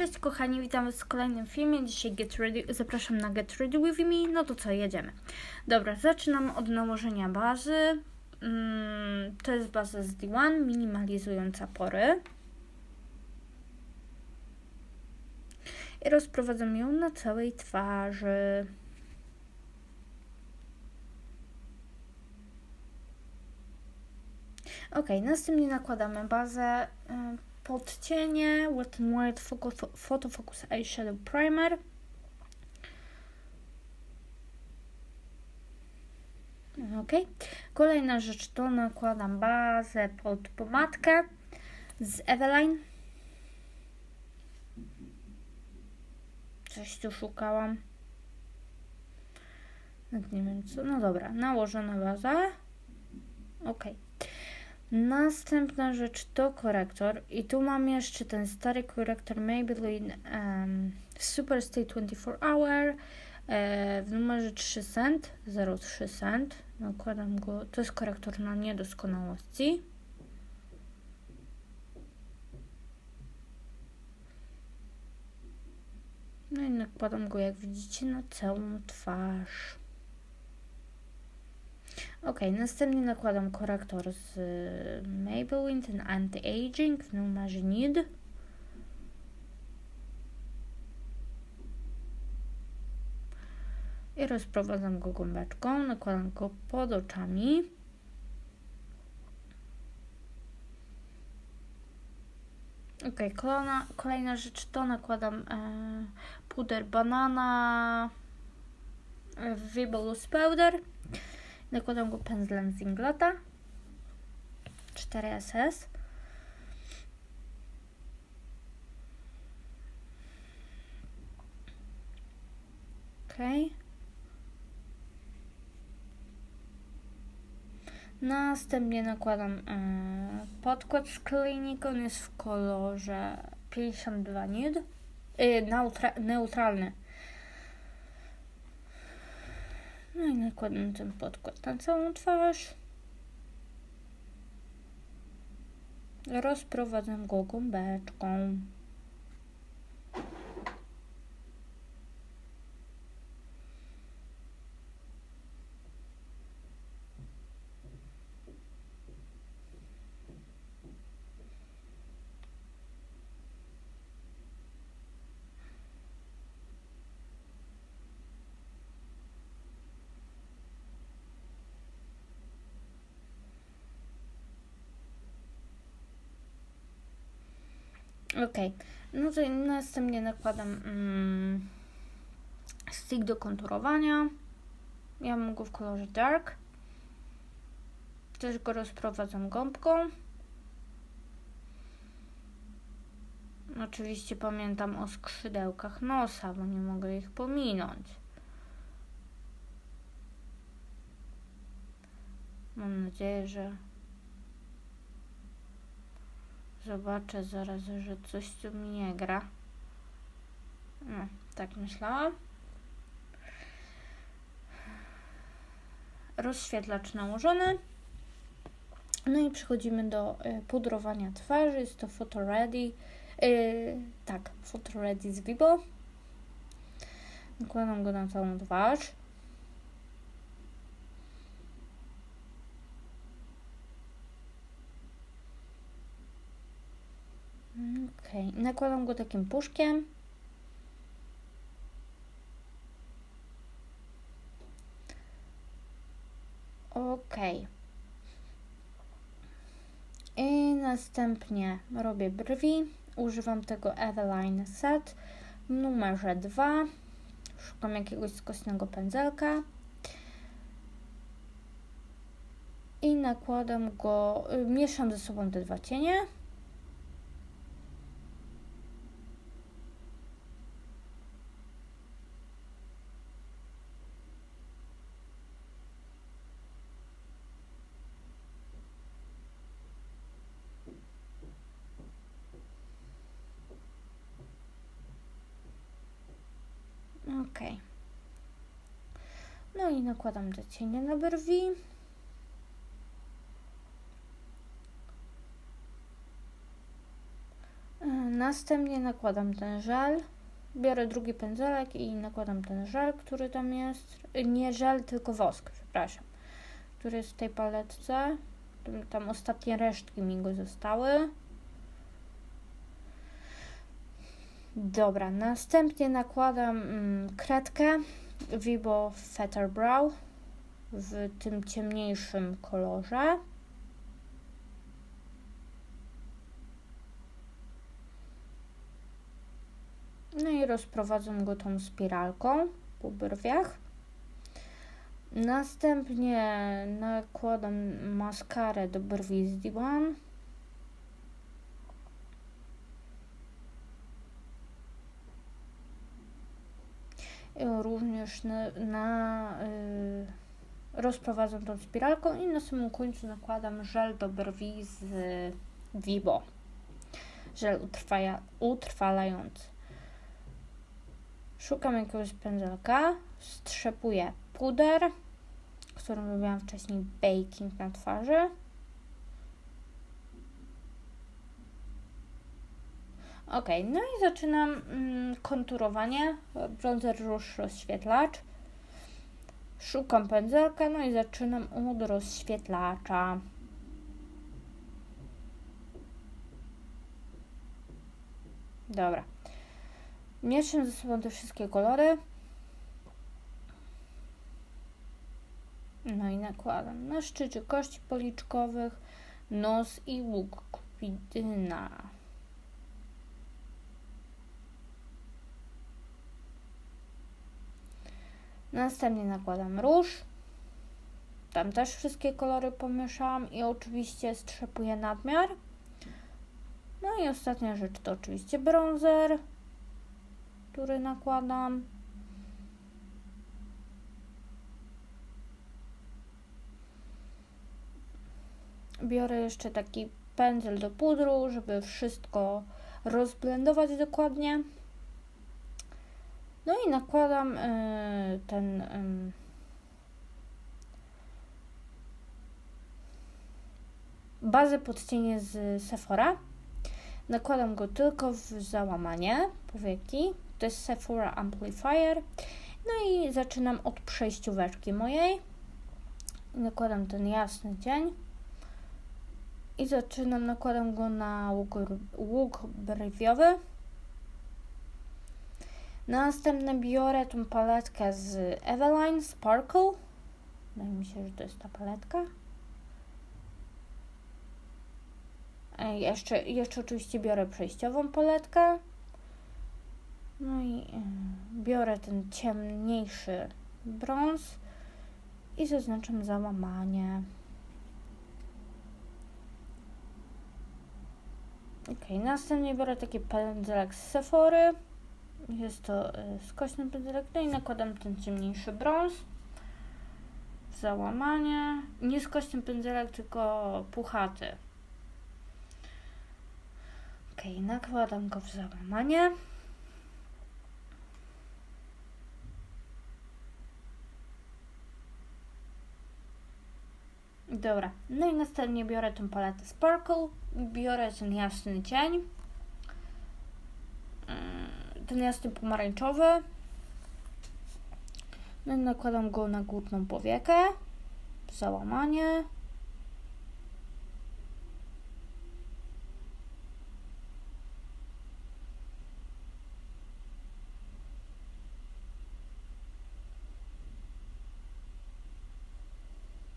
Cześć kochani, witam was w kolejnym filmie. Dzisiaj get ready, zapraszam na Get Ready With Me. No to co, jedziemy. Dobra, zaczynam od nałożenia bazy. Mm, to jest baza z D1, minimalizująca pory. I rozprowadzam ją na całej twarzy. Ok, następnie nakładamy bazę y, pod cienie Wet n White Focus, Photo Focus Eyeshadow Primer. Ok. Kolejna rzecz to nakładam bazę pod pomadkę z Eveline. Coś tu szukałam. Nie wiem co. No dobra, nałożona baza. Ok. Następna rzecz to korektor i tu mam jeszcze ten stary korektor Maybelline um, Super Stay 24 Hour e, w numerze 3 cent, 03 cent. Nakładam go, to jest korektor na niedoskonałości. No i nakładam go, jak widzicie, na całą twarz. Ok, następnie nakładam korektor z y, Maybelline, ten Anti-Aging w numerze Need. I rozprowadzam go gąbeczką, nakładam go pod oczami. Ok, kolejna, kolejna rzecz to nakładam e, puder banana e, Vibulous Powder. Nakładam go pędzlem z Inglota 4SS. Ok. Następnie nakładam e, podkład z klinik. On jest w kolorze 52 nude. E, neutra neutralny. No i nakładam ten podkład na całą twarz. Rozprowadzam go gąbeczką. Ok, no to następnie nakładam mm, stick do konturowania. Ja mam go w kolorze dark. Też go rozprowadzam gąbką. Oczywiście pamiętam o skrzydełkach nosa, bo nie mogę ich pominąć. Mam nadzieję, że Zobaczę zaraz, że coś tu mi nie gra. No, tak myślałam. Rozświetlacz nałożony. No i przechodzimy do y, pudrowania twarzy. Jest to Photo Ready. Yy, tak, Photo Ready z Vibo. Nakładam go na całą twarz. Ok, nakładam go takim puszkiem. Ok. I następnie robię brwi. Używam tego Eveline Set w numerze 2. Szukam jakiegoś skośnego pędzelka. I nakładam go, mieszam ze sobą te dwa cienie. Ok. No i nakładam te cienie na brwi. Następnie nakładam ten żel. Biorę drugi pędzelek i nakładam ten żel, który tam jest. Nie żel, tylko wosk, przepraszam. Który jest w tej paletce. Tam, tam ostatnie resztki mi go zostały. Dobra, następnie nakładam mm, kredkę Vibo Feather Brow w tym ciemniejszym kolorze. No i rozprowadzam go tą spiralką po brwiach. Następnie nakładam maskarę do brwi z Diwan. Również na, na y, rozprowadzam tą spiralką i na samym końcu nakładam żel do brwi z Vibo. Żel utrwaja, utrwalający. Szukam jakiegoś pędzelka, strzepuję puder, którym robiłam wcześniej baking na twarzy. Ok, no i zaczynam mm, konturowanie. Bronzer róż rozświetlacz. Szukam pędzelka, no i zaczynam od rozświetlacza. Dobra. Mieszam ze sobą te wszystkie kolory. No i nakładam na szczycie kości policzkowych, nos i łuk kupidyna. Następnie nakładam róż. Tam też wszystkie kolory pomieszałam i oczywiście strzepuję nadmiar. No i ostatnia rzecz to oczywiście bronzer, który nakładam. Biorę jeszcze taki pędzel do pudru, żeby wszystko rozblendować dokładnie. No i nakładam y, ten bazę pod cienie z Sephora. Nakładam go tylko w załamanie powieki. To jest Sephora Amplifier. No i zaczynam od przejścióweczki mojej. Nakładam ten jasny cień. I zaczynam, nakładam go na łuk, łuk brwiowy. Następnie biorę tą paletkę z Eveline Sparkle. Wydaje mi się, że to jest ta paletka. Jeszcze, jeszcze oczywiście biorę przejściową paletkę. No i biorę ten ciemniejszy brąz i zaznaczam załamanie. Ok, następnie biorę taki pędzelek z Sephory. Jest to skośny pędzelek. No i nakładam ten ciemniejszy brąz. Załamanie. Nie skośny pędzelek, tylko puchaty. Ok, nakładam go w załamanie. Dobra, no i następnie biorę tą paletę Sparkle, biorę ten jasny cień, ten jasny pomarańczowy, no i nakładam go na górną powiekę, załamanie.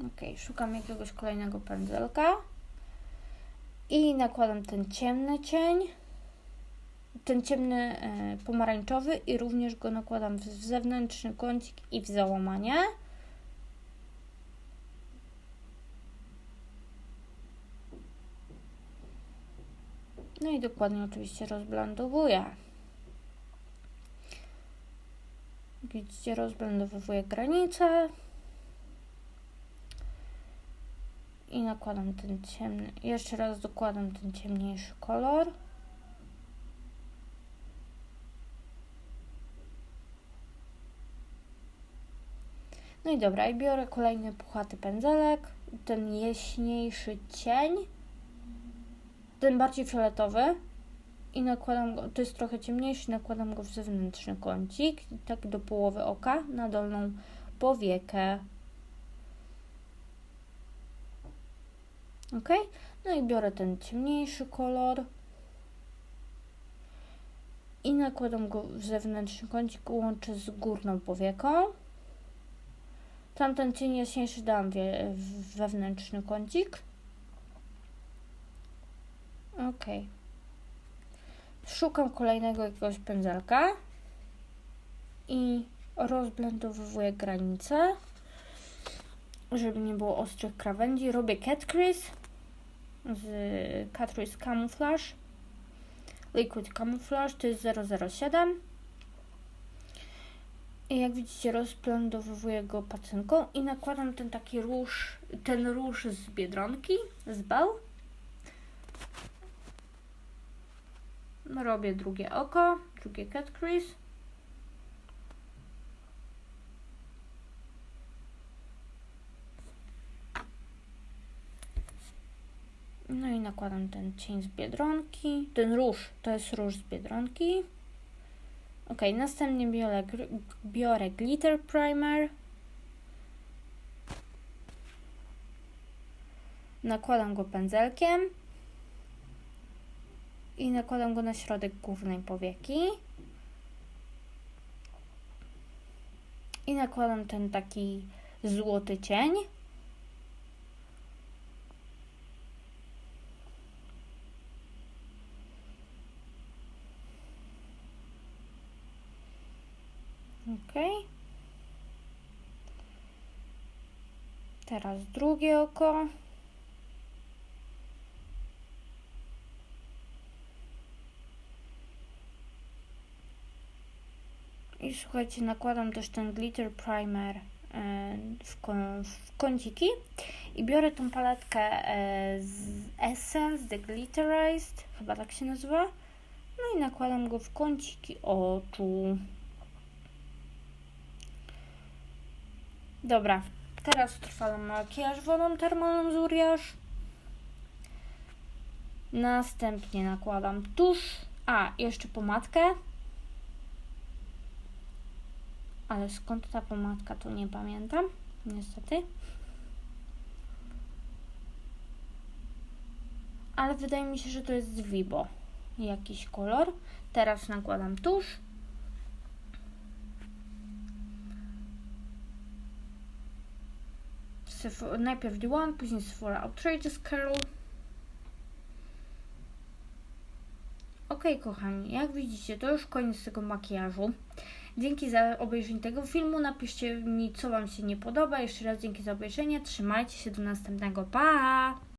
Ok, szukam jakiegoś kolejnego pędzelka. I nakładam ten ciemny cień, ten ciemny e, pomarańczowy i również go nakładam w zewnętrzny kącik i w załamanie. No i dokładnie oczywiście rozblendowuję. Widzicie, rozblendowuję granicę. i nakładam ten ciemny, jeszcze raz dokładam ten ciemniejszy kolor. No i dobra, i biorę kolejny puchaty pędzelek, ten jaśniejszy cień, ten bardziej fioletowy i nakładam go, to jest trochę ciemniejszy, nakładam go w zewnętrzny kącik, tak do połowy oka, na dolną powiekę. Ok? No i biorę ten ciemniejszy kolor i nakładam go w zewnętrzny kącik, łączę z górną powieką. Tamten cień jaśniejszy dam wewnętrzny kącik. Ok. Szukam kolejnego jakiegoś pędzelka i rozblendowuję granice, żeby nie było ostrych krawędzi. Robię cat crease z Catrice Camouflage. Liquid Camouflage to jest 007. Jak widzicie, rozblendowuję go pacynką i nakładam ten taki róż, ten róż z biedronki, z Bell. Robię drugie oko, drugie cat crease. No i nakładam ten cień z biedronki. Ten róż, to jest róż z biedronki. Ok, następnie biorę, biorę glitter primer. Nakładam go pędzelkiem. I nakładam go na środek górnej powieki. I nakładam ten taki złoty cień. Ok. Teraz drugie oko. I słuchajcie, nakładam też ten glitter primer e, w, ką- w kąciki i biorę tą paletkę e, z Essence The Glitterized, chyba tak się nazywa. No i nakładam go w kąciki oczu. Dobra, teraz trwam makijaż wodą termalną z Uriaż. Następnie nakładam tusz. A, jeszcze pomadkę. Ale skąd ta pomadka, to nie pamiętam. Niestety. Ale wydaje mi się, że to jest z Vibo. Jakiś kolor. Teraz nakładam tusz. Seph- najpierw The One, później Sephora Outrageous Curl. Ok, kochani, jak widzicie, to już koniec tego makijażu. Dzięki za obejrzenie tego filmu. Napiszcie mi, co Wam się nie podoba. Jeszcze raz dzięki za obejrzenie. Trzymajcie się do następnego. Pa!